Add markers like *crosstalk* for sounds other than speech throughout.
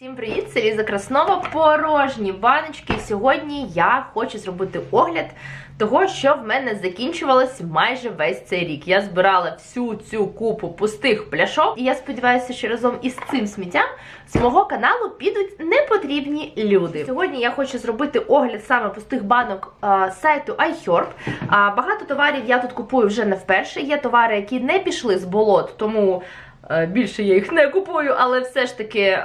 Всім привіт! Це Ліза Краснова. Порожні баночки. Сьогодні я хочу зробити огляд того, що в мене закінчувалось майже весь цей рік. Я збирала всю цю купу пустих пляшок, і я сподіваюся, що разом із цим сміттям з мого каналу підуть непотрібні люди. Сьогодні я хочу зробити огляд саме пустих банок а, сайту iHerb. А, багато товарів я тут купую вже не вперше. Є товари, які не пішли з болот, тому. Е, Більше я їх не купую, але все ж таки е,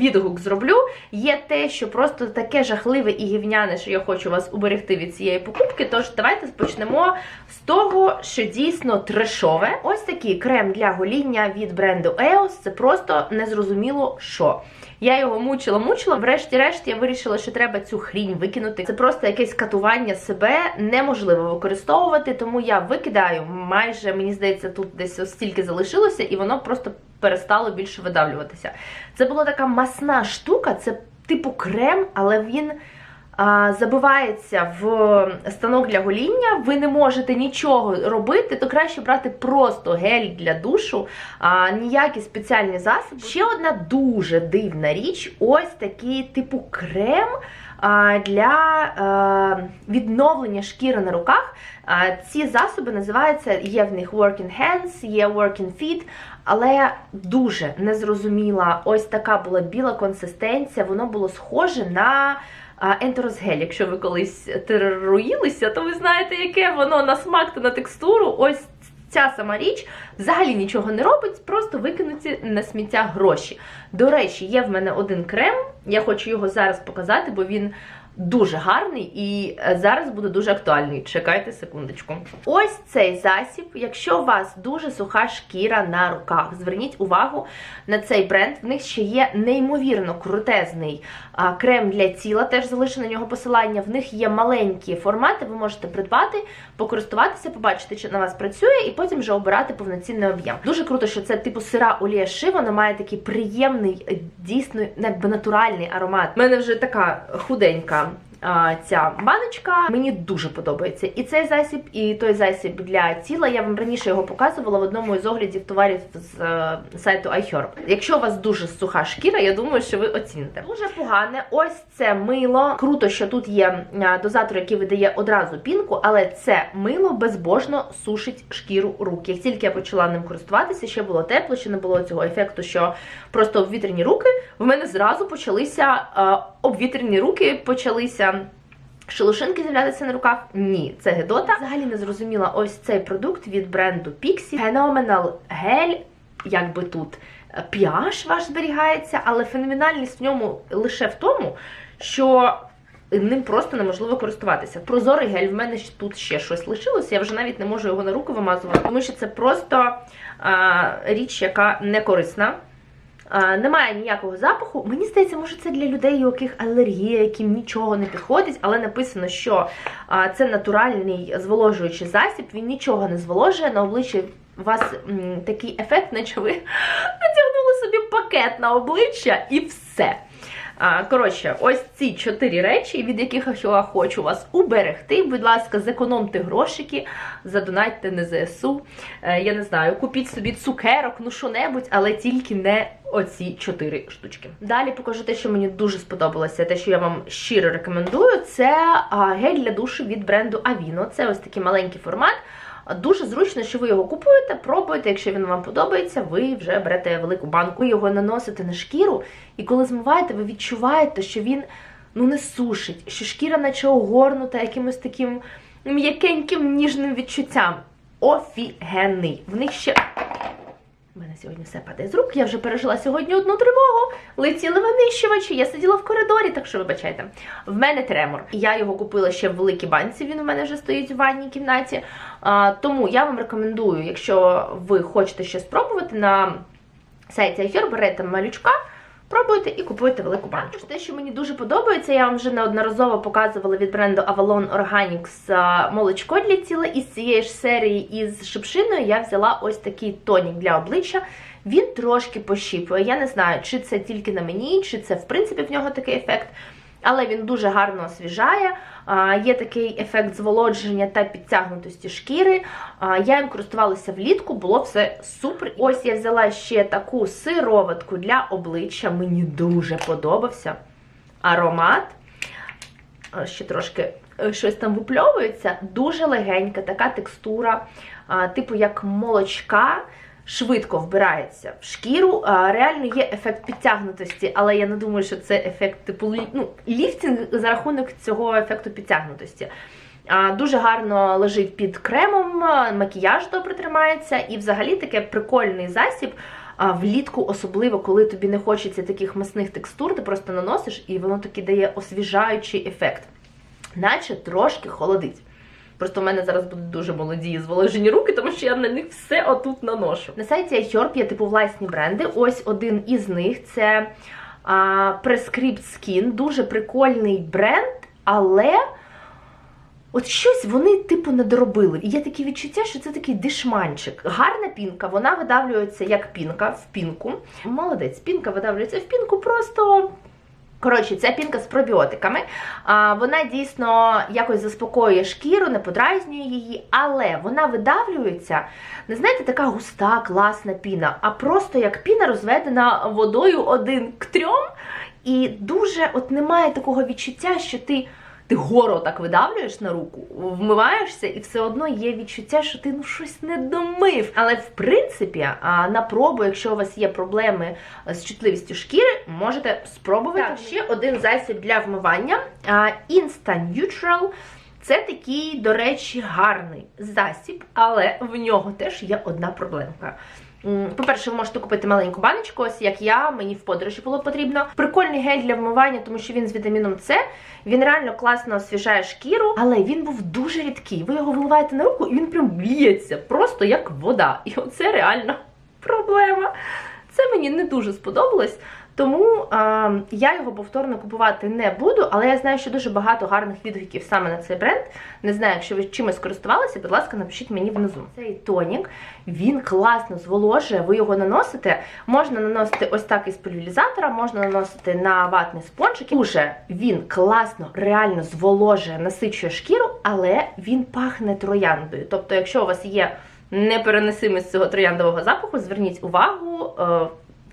відгук зроблю. Є те, що просто таке жахливе і гівняне, що я хочу вас уберегти від цієї покупки. Тож давайте почнемо з того, що дійсно трешове. Ось такий крем для гоління від бренду EOS. Це просто незрозуміло що. Я його мучила, мучила. Врешті-решт я вирішила, що треба цю хрінь викинути. Це просто якесь катування себе неможливо використовувати, тому я викидаю. Майже мені здається, тут десь ось стільки залишилося, і воно просто перестало більше видавлюватися. Це була така масна штука, це типу крем, але він. Забивається в станок для гоління, ви не можете нічого робити, то краще брати просто гель для душу, а, ніякі спеціальні засоби. Ще одна дуже дивна річ: ось такий типу крем для відновлення шкіри на руках. Ці засоби називаються, є в них Working Hands, є Working Feet, але дуже незрозуміла. Ось така була біла консистенція, воно було схоже на. Ентеросгель, якщо ви колись тероруїлися, то ви знаєте, яке воно на смак та на текстуру. Ось ця сама річ взагалі нічого не робить, просто викинуті на сміття гроші. До речі, є в мене один крем, я хочу його зараз показати, бо він дуже гарний і е, зараз буде дуже актуальний. Чекайте секундочку. Ось цей засіб. Якщо у вас дуже суха шкіра на руках, зверніть увагу на цей бренд. В них ще є неймовірно крутезний крем для тіла. Теж залишу на нього посилання. В них є маленькі формати. Ви можете придбати, покористуватися, побачити, чи на вас працює, і потім вже обирати повноцінний об'єм. Дуже круто, що це типу сира олія ши, вона має такий приємний, е, дійсно, якби натуральний аромат. У мене вже така худенька. Ця баночка мені дуже подобається. І цей засіб, і той засіб для тіла. Я вам раніше його показувала в одному із оглядів товарів з е, сайту iHerb. Якщо у вас дуже суха шкіра, я думаю, що ви оціните. Дуже погане. Ось це мило. Круто, що тут є е, дозатор, який видає одразу пінку, але це мило безбожно сушить шкіру рук. Як тільки я почала ним користуватися, ще було тепло, ще не було цього ефекту, що просто обвітрені руки. В мене зразу почалися е, обвітрені руки, почалися. Шелушинки з'являтися на руках? Ні, це гедота. Взагалі не зрозуміла ось цей продукт від бренду Pixie. Phenomenal гель, якби тут pH ваш зберігається, але феноменальність в ньому лише в тому, що ним просто неможливо користуватися. Прозорий гель, в мене тут ще щось лишилося, я вже навіть не можу його на руку вимазувати, тому що це просто а, річ, яка не корисна. Немає ніякого запаху. Мені здається, може це для людей, у яких алергія, яким нічого не підходить, але написано, що це натуральний зволожуючий засіб, він нічого не зволожує. На обличчі у вас такий ефект, наче ви *laughs* натягнули собі пакет на обличчя і все. Коротше, ось ці чотири речі, від яких я хочу вас уберегти. Будь ласка, зекономте грошики, задонайте на ЗСУ. Е, я не знаю, купіть собі цукерок, ну що-небудь, але тільки не оці чотири штучки. Далі покажу те, що мені дуже сподобалося, те, що я вам щиро рекомендую, це гель для душу від бренду Avino. Це ось такий маленький формат. Дуже зручно, що ви його купуєте, пробуєте. Якщо він вам подобається, ви вже берете велику банку, його наносите на шкіру, і коли змиваєте, ви відчуваєте, що він ну не сушить, що шкіра наче огорнута якимось таким м'якеньким ніжним відчуттям. Офігенний. В них ще. У мене сьогодні все падає з рук. Я вже пережила сьогодні одну тривогу. Летіли винищувачі, я сиділа в коридорі, так що вибачайте. В мене тремор. Я його купила ще в великій банці. Він у мене вже стоїть у ванній кімнаті. А, тому я вам рекомендую, якщо ви хочете щось спробувати на сайті iHerb, берете малючка. Пробуйте і купуйте велику. Також те, що мені дуже подобається, я вам вже неодноразово показувала від бренду Avalon Organics молочко для тіла. Із цієї ж серії із шипшиною я взяла ось такий тонік для обличчя. Він трошки пощіпує. Я не знаю, чи це тільки на мені, чи це в принципі в нього такий ефект. Але він дуже гарно освіжає. Є такий ефект зволодження та підтягнутості шкіри. Я їм користувалася влітку, було все супер. Ось я взяла ще таку сироватку для обличчя. Мені дуже подобався аромат. Ще трошки е, щось там випльовується. Дуже легенька, така текстура, типу як молочка. Швидко вбирається в шкіру. Реально є ефект підтягнутості, але я не думаю, що це ефект типу ну, ліфтинг за рахунок цього ефекту підтягнутості. Дуже гарно лежить під кремом, макіяж добре тримається, і взагалі таке прикольний засіб. Влітку, особливо, коли тобі не хочеться таких масних текстур, ти просто наносиш і воно таки дає освіжаючий ефект, наче трошки холодить. Просто в мене зараз будуть дуже молоді і зволожені руки, тому що я на них все отут наношу. На сайті iHerb є типу власні бренди. Ось один із них це а, Prescript Skin. Дуже прикольний бренд, але от щось вони типу не доробили. І є таке відчуття, що це такий дешманчик. Гарна пінка, вона видавлюється як пінка в пінку. Молодець, пінка видавлюється в пінку, просто. Коротше, ця пінка з пробіотиками. А, вона дійсно якось заспокоює шкіру, не подразнює її, але вона видавлюється, не знаєте, така густа, класна піна, а просто як піна розведена водою один к трьом. І дуже от немає такого відчуття, що ти. Ти гору так видавлюєш на руку, вмиваєшся, і все одно є відчуття, що ти ну щось не домив. Але в принципі, на пробу, якщо у вас є проблеми з чутливістю шкіри, можете спробувати. Так, ще один засіб для вмивання Insta Neutral. Це такий, до речі, гарний засіб, але в нього теж є одна проблемка. По-перше, ви можете купити маленьку баночку, ось як я, мені в подорожі було потрібно. Прикольний гель для вмивання, тому що він з вітаміном С. Він реально класно освіжає шкіру, але він був дуже рідкий. Ви його виливаєте на руку, і він прям лється, просто як вода. І оце реально *laughs* проблема. Це мені не дуже сподобалось. Тому е, я його повторно купувати не буду, але я знаю, що дуже багато гарних відгуків саме на цей бренд. Не знаю, якщо ви чимось користувалися, будь ласка, напишіть мені внизу. Цей тонік він класно зволожує, ви його наносите. Можна наносити ось так із поляризатора, можна наносити на ватний спонжик. Уже він класно, реально зволожує, насичує шкіру, але він пахне трояндою. Тобто, якщо у вас є непереносимість цього трояндового запаху, зверніть увагу.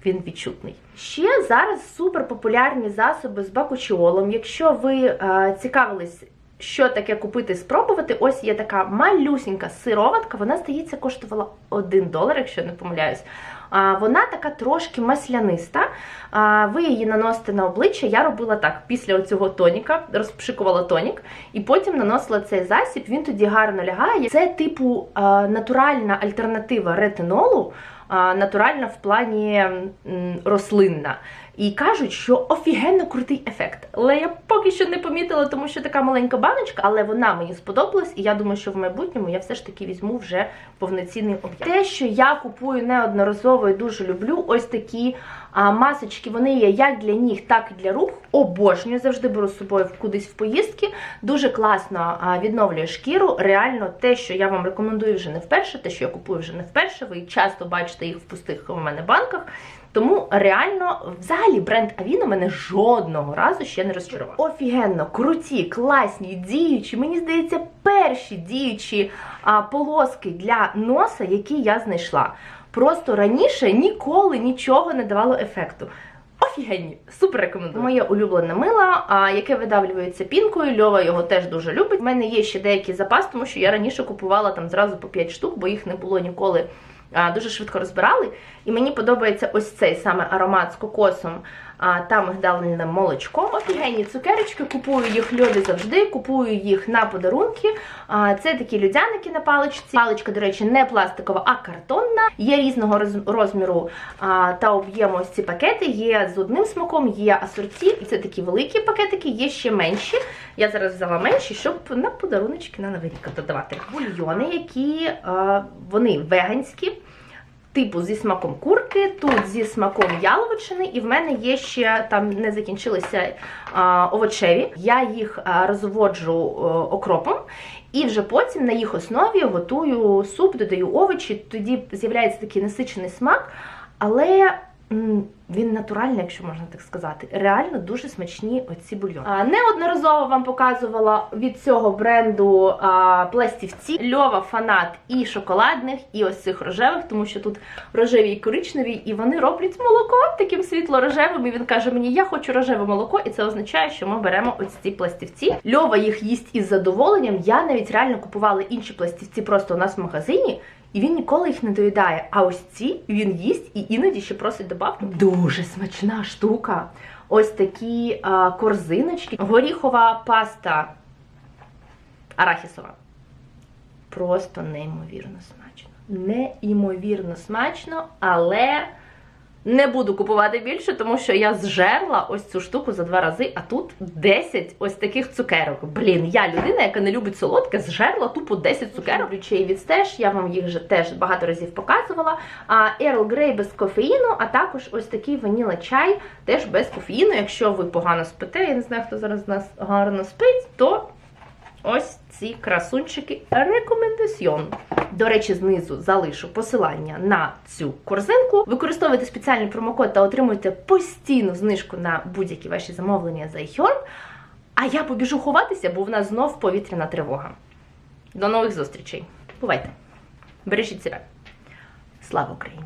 Е, він відчутний. Ще зараз супер популярні засоби з бакучіолом. Якщо ви е, цікавились, що таке купити, спробувати, ось є така малюсінька сироватка, вона, здається, коштувала 1 долар, якщо не помиляюсь. Вона така трошки масляниста. Ви її наносите на обличчя. Я робила так: після цього тоніка, розпшикувала тонік, і потім наносила цей засіб. Він тоді гарно лягає. Це типу а, натуральна альтернатива ретинолу. Натуральна в плані рослинна. І кажуть, що офігенно крутий ефект. Але я поки що не помітила, тому що така маленька баночка, але вона мені сподобалась, і я думаю, що в майбутньому я все ж таки візьму вже повноцінний об'єм. Те, що я купую неодноразово і дуже люблю, ось такі а, масочки. Вони є як для ніг, так і для рук. Обожнюю, завжди беру з собою кудись в поїздки. Дуже класно відновлює шкіру. Реально, те, що я вам рекомендую вже не вперше, те, що я купую вже не вперше. Ви часто бачите їх в пустих у мене банках. Тому реально, взагалі, бренд Avino мене жодного разу ще не розчарував. Офігенно, круті, класні, діючі. Мені здається, перші діючі полоски для носа, які я знайшла. Просто раніше ніколи нічого не давало ефекту. Офігенні, супер рекомендую. Моє улюблене мило, яке видавлюється пінкою. Льова його теж дуже любить. У мене є ще деякий запас, тому що я раніше купувала там зразу по 5 штук, бо їх не було ніколи. Дуже швидко розбирали. І мені подобається ось цей саме аромат з кокосом та мигдальним молочком. Офігенні цукерочки, купую їх льові завжди, купую їх на подарунки. А, Це такі людяники на паличці. Паличка, до речі, не пластикова, а картонна. Є різного розміру а, та об'єму ось ці пакети. Є з одним смаком, є асорті. Це такі великі пакетики, є ще менші. Я зараз взяла менші, щоб на подаруночки на Новий рік додавати. Бульйони, які а, вони веганські типу зі смаком курки, тут зі смаком яловичини, і в мене є ще там не закінчилися а, овочеві. Я їх розводжу а, окропом. І вже потім на їх основі готую суп, додаю овочі, тоді з'являється такий насичений смак, але він натуральний, якщо можна так сказати. Реально дуже смачні оці бульйони. А, неодноразово вам показувала від цього бренду а, пластівці. Льова фанат і шоколадних, і ось цих рожевих, тому що тут рожеві і коричневі, і вони роблять молоко таким світло-рожевим. І він каже мені, я хочу рожеве молоко, і це означає, що ми беремо ось ці пластівці. Льова їх їсть із задоволенням. Я навіть реально купувала інші пластівці просто у нас в магазині. І він ніколи їх не доїдає. А ось ці він їсть і іноді ще просить добавки. Дуже смачна штука. Ось такі а, корзиночки. Горіхова паста арахісова. Просто неймовірно смачно. Неймовірно смачно, але не буду купувати більше, тому що я зжерла ось цю штуку за два рази, а тут 10 ось таких цукерок. Блін, я людина, яка не любить солодке, зжерла тупо 10 цукерок. Ключей від стеж, я вам їх вже теж багато разів показувала. А Earl Grey без кофеїну, а також ось такий ваніла чай теж без кофеїну. Якщо ви погано спите, я не знаю, хто зараз з нас гарно спить, то Ось ці красунчики рекомендаціон. До речі, знизу залишу посилання на цю корзинку. Використовуйте спеціальний промокод та отримуйте постійну знижку на будь-які ваші замовлення за iHerb. А я побіжу ховатися, бо в нас знов повітряна тривога. До нових зустрічей. Бувайте! Бережіть себе. Слава Україні!